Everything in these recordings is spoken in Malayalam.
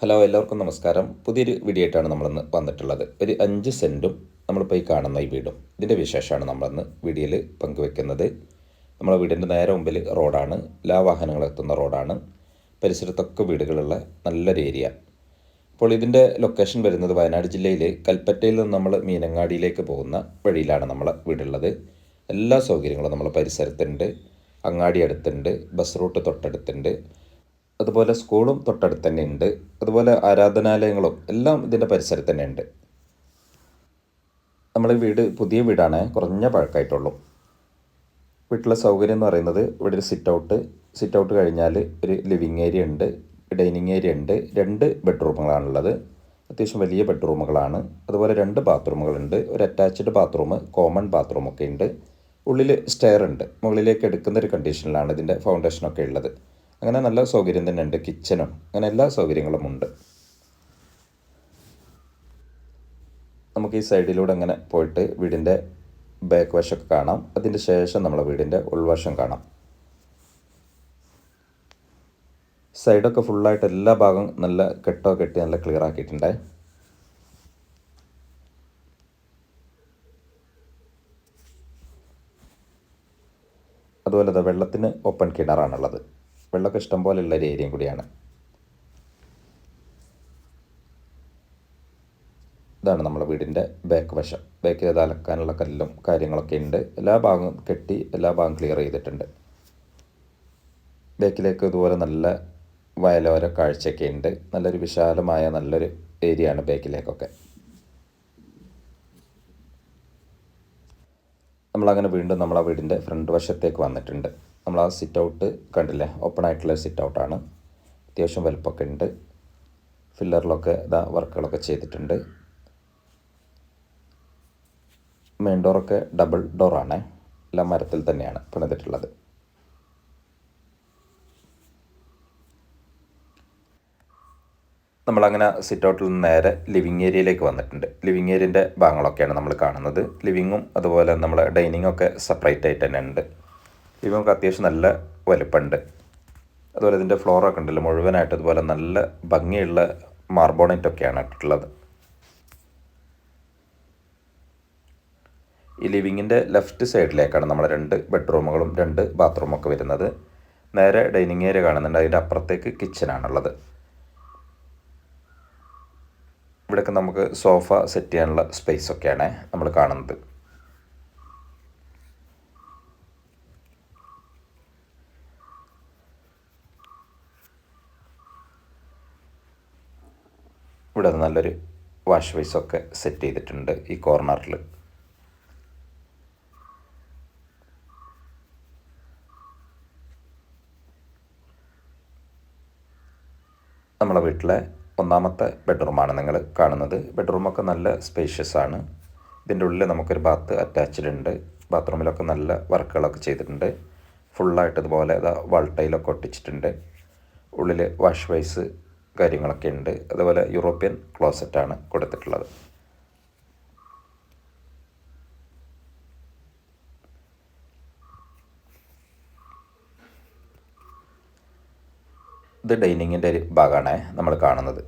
ഹലോ എല്ലാവർക്കും നമസ്കാരം. പുതിയൊരു വീഡിയോ ആയിട്ടാണ് നമ്മളിന്ന് വന്നിട്ടുള്ളത്. ഒരു അഞ്ച് സെന്റും നമ്മളിപ്പോൾ ഈ കാണുന്ന ഈ വീടും. ഇതിന്റെ വിശേഷമാണ് നമ്മളിന്ന് വീഡിയോയിൽ പങ്കുവെക്കുന്നത്. നമ്മളെ വീടിന്റെ നേരെ മുമ്പിൽ റോഡാണ്. എല്ലാ വാഹനങ്ങളും എത്തുന്ന റോഡാണ്. പരിസരത്തൊക്കെ വീടുകളുള്ള നല്ലൊരു ഏരിയ. അപ്പോൾ ഇതിന്റെ ലൊക്കേഷൻ വരുന്നത് വയനാട് ജില്ലയിൽ കൽപ്പറ്റയിൽ നിന്ന് നമ്മൾ മീനങ്ങാടിയിലേക്ക് പോകുന്ന വഴിയിലാണ് നമ്മളെ വീടുള്ളത്. എല്ലാ സൗകര്യങ്ങളും നമ്മളെ പരിസരത്തുണ്ട്. അങ്ങാടി അടുത്തുണ്ട്. ബസ് റൂട്ട് തൊട്ടടുത്തുണ്ട്. അതുപോലെ സ്കൂളും തൊട്ടടുത്ത് തന്നെ ഉണ്ട്. അതുപോലെ ആരാധനാലയങ്ങളും എല്ലാം ഇതിന്റെ പരിസരത്ത് തന്നെ ഉണ്ട്. നമ്മൾ വീട് പുതിയ വീടാണ്. കുറഞ്ഞ പഴക്കമായിട്ടുള്ളൂ വീട്ടിലെ സൗകര്യം എന്ന് പറയുന്നത് ഇവിടെ ഒരു സിറ്റ് ഔട്ട് സിറ്റ് ഔട്ട് കഴിഞ്ഞാൽ ഒരു ലിവിങ് ഏരിയ ഉണ്ട് ഡൈനിങ് ഏരിയ ഉണ്ട്. രണ്ട് ബെഡ്റൂമുകളാണുള്ളത് അത്യാവശ്യം വലിയ ബെഡ്റൂമുകളാണ് അതുപോലെ രണ്ട് ബാത്റൂമുകളുണ്ട് ഒരു അറ്റാച്ച്ഡ് ബാത്റൂം കോമൺ ബാത്റൂമൊക്കെ ഉണ്ട്. ഉള്ളിൽ സ്റ്റെയർ ഉണ്ട്. മുകളിലേക്ക് എടുക്കുന്ന ഒരു കണ്ടീഷനിലാണ് ഇതിന്റെ ഫൗണ്ടേഷനൊക്കെ ഉള്ളത്. അങ്ങനെ നല്ല സൗകര്യം തന്നെ ഉണ്ട് കിച്ചനും അങ്ങനെ എല്ലാ സൗകര്യങ്ങളും ഉണ്ട്. നമുക്ക് ഈ സൈഡിലൂടെ അങ്ങനെ പോയിട്ട് വീടിന്റെ ബാക്ക് വശമൊക്കെ കാണാം. അതിന് ശേഷം നമ്മളെ വീടിന്റെ ഉൾവശം കാണാം. സൈഡൊക്കെ ഫുള്ളായിട്ട് എല്ലാ ഭാഗവും നല്ല കെട്ടോ കെട്ടി നല്ല ക്ലിയർ ആക്കിയിട്ടുണ്ട്. അതുപോലെ വെള്ളത്തിന് ഓപ്പൺ കിണറാണുള്ളത്. വെള്ളമൊക്കെ ഇഷ്ടം ഉള്ള ഒരു ഏരിയയും കൂടിയാണ്. ഇതാണ് നമ്മുടെ വീടിന്റെ ബാക്ക് വശം. ബാക്ക് ചെയ്ത് അലക്കാനുള്ള കല്ലും കാര്യങ്ങളൊക്കെ ഉണ്ട്. എല്ലാ ഭാഗവും കെട്ടി എല്ലാ ഭാഗം ക്ലിയർ ചെയ്തിട്ടുണ്ട്. ബാക്കിലേക്ക് ഇതുപോലെ നല്ല വയലോര കാഴ്ചയൊക്കെ ഉണ്ട്. നല്ലൊരു വിശാലമായ നല്ലൊരു ഏരിയ ആണ് ബാക്കിലേക്കൊക്കെ നമ്മളങ്ങനെ വീണ്ടും നമ്മളെ വീടിന്റെ ഫ്രണ്ട് വശത്തേക്ക് വന്നിട്ടുണ്ട്. നമ്മൾ ആ സിറ്റ് ഔട്ട് കണ്ടില്ലേ? ഓപ്പൺ ആയിട്ടുള്ള സിറ്റ് ഔട്ടാണ് അത്യാവശ്യം വലുപ്പമൊക്കെ ഉണ്ട്. ഫില്ലറിലൊക്കെ ഇതാ വർക്കുകളൊക്കെ ചെയ്തിട്ടുണ്ട്. മെയിൻ ഡോറൊക്കെ ഡബിൾ ഡോറാണ് എല്ലാം മരത്തിൽ തന്നെയാണ് പണിതിട്ടുള്ളത്. നമ്മളങ്ങനെ സിറ്റ് ഔട്ടിൽ നിന്ന് നേരെ ലിവിങ് ഏരിയയിലേക്ക് വന്നിട്ടുണ്ട്. ലിവിങ് ഏരിയന്റെ ഭാഗങ്ങളൊക്കെയാണ് നമ്മൾ കാണുന്നത്. ലിവിങ്ങും അതുപോലെ നമ്മൾ ഡൈനിങ്ങും ഒക്കെ സെപ്പറേറ്റ് ആയിട്ട് തന്നെ ഉണ്ട്. ലിവിങ്ങൊക്കെ അത്യാവശ്യം നല്ല വലുപ്പമുണ്ട് അതുപോലെ ഇതിന്റെ ഫ്ലോറൊക്കെ ഉണ്ടല്ലോ മുഴുവനായിട്ട് അതുപോലെ നല്ല ഭംഗിയുള്ള മാർബോണറ്റൊക്കെയാണ് ഇട്ടിട്ടുള്ളത്. ഈ ലിവിങ്ങിന്റെ ലെഫ്റ്റ് സൈഡിലേക്കാണ് നമ്മുടെ രണ്ട് ബെഡ്റൂമുകളും രണ്ട് ബാത്റൂമൊക്കെ വരുന്നത്. നേരെ ഡൈനിങ് ഏരിയ കാണുന്നുണ്ട് അതിന്റെ അപ്പുറത്തേക്ക് കിച്ചനാണുള്ളത് ഇവിടെയൊക്കെ നമുക്ക് സോഫ സെറ്റ് ചെയ്യാനുള്ള സ്പേസ് ഒക്കെയാണ് നമ്മൾ കാണുന്നത്. ഇവിടെ നല്ലൊരു വാഷ് ബേസൊക്കെ സെറ്റ് ചെയ്തിട്ടുണ്ട് ഈ കോർണറിൽ. നമ്മളെ വീട്ടിലെ ഒന്നാമത്തെ ബെഡ്റൂമാണ് നിങ്ങൾ കാണുന്നത്. ബെഡ്റൂമൊക്കെ നല്ല സ്പേഷ്യസ് ആണ്. ഇതിന്റെ ഉള്ളിൽ നമുക്കൊരു ബാത്ത് അറ്റാച്ച്ഡ് ഉണ്ട്. ബാത്റൂമിലൊക്കെ നല്ല വർക്കുകളൊക്കെ ചെയ്തിട്ടുണ്ട്. ഫുള്ളായിട്ട് ഇതുപോലെ ഇതാ വൾട്ടയിലൊക്കെ ഒട്ടിച്ചിട്ടുണ്ട്. ഉള്ളിൽ വാഷ് ബേസ് കാര്യങ്ങളൊക്കെ ഉണ്ട്. അതുപോലെ യൂറോപ്യൻ ക്ലോസറ്റാണ് കൊടുത്തിട്ടുള്ളത്. ഇത് ഡൈനിങ്ങിന്റെ ഒരു ഭാഗമാണ് നമ്മൾ കാണുന്നത്.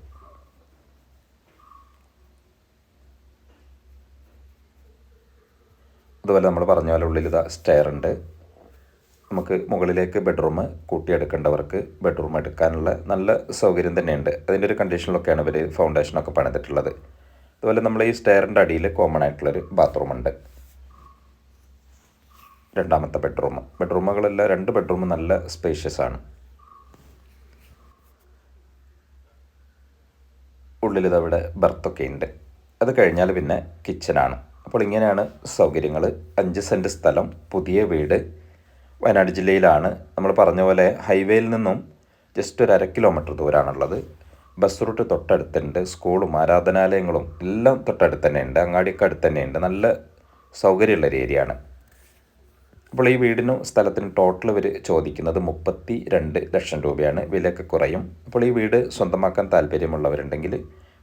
അതുപോലെ നമ്മൾ പറഞ്ഞ പോലെ ഉള്ളിൽ ഇതാ സ്റ്റെയർ ഉണ്ട്. നമുക്ക് മുകളിലേക്ക് ബെഡ്റൂം കൂട്ടിയെടുക്കേണ്ടവർക്ക് ബെഡ്റൂം എടുക്കാനുള്ള നല്ല സൗകര്യം തന്നെയുണ്ട്. അതിന്റെ ഒരു കണ്ടീഷനിലൊക്കെയാണ് ഇവർ ഫൗണ്ടേഷനൊക്കെ പണിതിട്ടുള്ളത്. അതുപോലെ നമ്മൾ ഈ സ്റ്റെയറിന്റെ അടിയിൽ കോമൺ ആയിട്ടുള്ളൊരു ബാത്റൂം ഉണ്ട്. രണ്ടാമത്തെ ബെഡ്റൂം ബെഡ്റൂമുകളെല്ലാം രണ്ട് ബെഡ്റൂം നല്ല സ്പേഷ്യസ് ആണ്. ഉള്ളിൽ ഇതവിടെ ബർത്തൊക്കെ ഉണ്ട്. അത് കഴിഞ്ഞാൽ പിന്നെ കിച്ചനാണ് അപ്പോൾ ഇങ്ങനെയാണ് സൗകര്യങ്ങൾ അഞ്ച് സെന്റ് സ്ഥലം പുതിയ വീട് വയനാട് ജില്ലയിലാണ്. നമ്മൾ പറഞ്ഞ പോലെ ഹൈവേയിൽ നിന്നും ജസ്റ്റ് ഒരു അര കിലോമീറ്റർ ദൂരമാണുള്ളത് ബസ് റൂട്ട് തൊട്ടടുത്തുണ്ട്. സ്കൂളും ആരാധനാലയങ്ങളും എല്ലാം തൊട്ടടുത്ത് തന്നെ ഉണ്ട് അങ്ങാടിയൊക്കെ അടുത്ത് തന്നെ ഉണ്ട് നല്ല സൗകര്യമുള്ള ഒരു അപ്പോൾ ഈ വീടിനും സ്ഥലത്തിന് ടോട്ടൽ ഇവർ ചോദിക്കുന്നത് മുപ്പത്തി രണ്ട് ലക്ഷം രൂപയാണ്. വിലയൊക്കെ കുറയും. അപ്പോൾ ഈ വീട് സ്വന്തമാക്കാൻ താല്പര്യമുള്ളവരുണ്ടെങ്കിൽ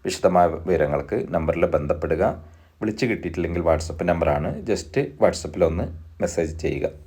വിശദമായ വിവരങ്ങൾക്ക് നമ്പറിൽ ബന്ധപ്പെടുക. വിളിച്ച് കിട്ടിയിട്ടില്ലെങ്കിൽ വാട്സപ്പ് നമ്പറാണ് ജസ്റ്റ് വാട്സപ്പിലൊന്ന് മെസ്സേജ് ചെയ്യുക.